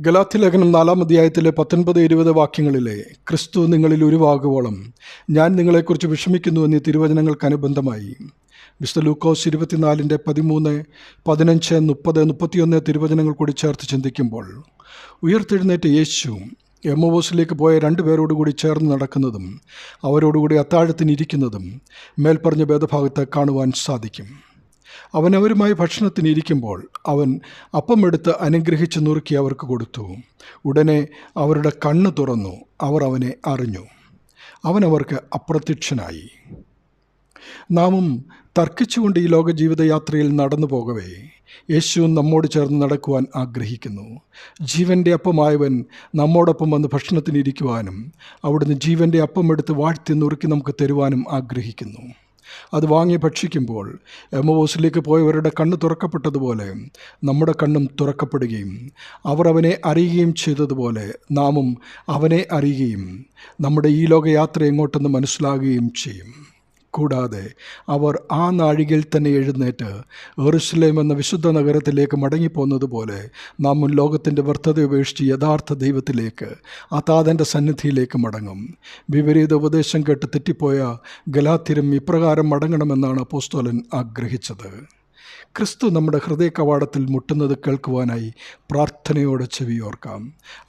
ഗലാത്തിലേഖനം നാലാം അധ്യായത്തിലെ പത്തൊൻപത് ഇരുപത് വാക്യങ്ങളിലെ ക്രിസ്തു നിങ്ങളിൽ ഉരുവാകുവോളം. ഞാൻ നിങ്ങളെക്കുറിച്ച് വിഷമിക്കുന്നു എന്നീ തിരുവചനങ്ങൾക്ക് അനുബന്ധമായി. മിസ്റ്റർ ലൂക്കോസ് ഇരുപത്തിനാലിന്റെ പതിമൂന്ന് പതിനഞ്ച് മുപ്പത് മുപ്പത്തിയൊന്ന് തിരുവചനങ്ങൾ കൂടി ചേർത്ത് ചിന്തിക്കുമ്പോൾ ഉയർത്തെഴുന്നേറ്റ് യേശു എമ്മോസിലേക്ക് പോയ രണ്ടു പേരോടുകൂടി ചേർന്ന് നടക്കുന്നതും അവരോടുകൂടി അത്താഴത്തിനിരിക്കുന്നതും മേൽപ്പറഞ്ഞ ഭേദഭാഗത്ത് കാണുവാൻ സാധിക്കും. അവൻ അവരുമായി ഭക്ഷണത്തിന് ഇരിക്കുമ്പോൾ അവൻ അപ്പമെടുത്ത് അനുഗ്രഹിച്ച് നുറുക്കി അവർക്ക് കൊടുത്തു. ഉടനെ അവരുടെ കണ്ണ് തുറന്നു. അവർ അവനെ അറിഞ്ഞു. അവൻ അവർക്ക് അപ്രത്യക്ഷനായി. നാമും തർക്കിച്ചുകൊണ്ട് ഈ ലോക ജീവിതയാത്രയിൽ നടന്നു പോകവേ. യേശു നമ്മോട് ചേർന്ന് നടക്കുവാൻ ആഗ്രഹിക്കുന്നു. ജീവന്റെ അപ്പമായവൻ നമ്മോടൊപ്പം വന്ന് ഭക്ഷണത്തിനിരിക്കുവാനും അവിടുന്ന് ജീവന്റെ അപ്പം എടുത്ത് വാഴ്ത്തി നുറുക്കി നമുക്ക് തരുവാനും ആഗ്രഹിക്കുന്നു. അത് വാങ്ങി ഭക്ഷിക്കുമ്പോൾ എമോസിലേക്ക് പോയവരുടെ കണ്ണ് തുറക്കപ്പെട്ടതുപോലെ നമ്മുടെ കണ്ണും തുറക്കപ്പെടുകയും അവർ അവനെ അറിയുകയും ചെയ്തതുപോലെ നാമും അവനെ അറിയുകയും നമ്മുടെ ഈ ലോകയാത്ര എങ്ങോട്ടെന്ന് മനസ്സിലാകുകയും ചെയ്യും. കൂടാതെ അവർ ആ നാഴികയിൽ തന്നെ എഴുന്നേറ്റ് എറുസലേം എന്ന വിശുദ്ധ നഗരത്തിലേക്ക് മടങ്ങിപ്പോന്നതുപോലെ നാം മുൻ ലോകത്തിന്റെ വ്യർത്ഥത ഉപേക്ഷിച്ച് യഥാർത്ഥ ദൈവത്തിലേക്ക് അതാതന്റെ സന്നിധിയിലേക്ക് മടങ്ങും. വിപരീത ഉപദേശം കേട്ട് തെറ്റിപ്പോയ ഗലാത്തിരും ഇപ്രകാരം മടങ്ങണമെന്നാണ് അപ്പോസ്തോലൻ ആഗ്രഹിച്ചത്. ക്രിസ്തു നമ്മുടെ ഹൃദയ കവാടത്തിൽ മുട്ടുന്നത് കേൾക്കുവാനായി പ്രാർത്ഥനയോടെ ചെവിയോർക്കാം.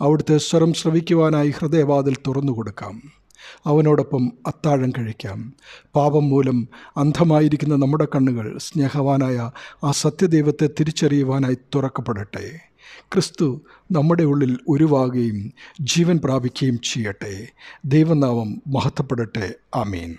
അവിടുത്തെ സ്വരം ശ്രവിക്കുവാനായി ഹൃദയവാതിൽ തുറന്നു കൊടുക്കാം അവനോടൊപ്പം അത്താഴം കഴിക്കാം. പാപം മൂലം അന്ധമായിരിക്കുന്ന നമ്മുടെ കണ്ണുകൾ സ്നേഹവാനായ ആ സത്യദൈവത്തെ തിരിച്ചറിയുവാനായി തുറക്കപ്പെടട്ടെ. ക്രിസ്തു നമ്മുടെ ഉള്ളിൽ ഉരുവാകുകയും ജീവൻ പ്രാപിക്കുകയും ചെയ്യട്ടെ. ദൈവനാമം മഹത്വപ്പെടട്ടെ. ആമീൻ.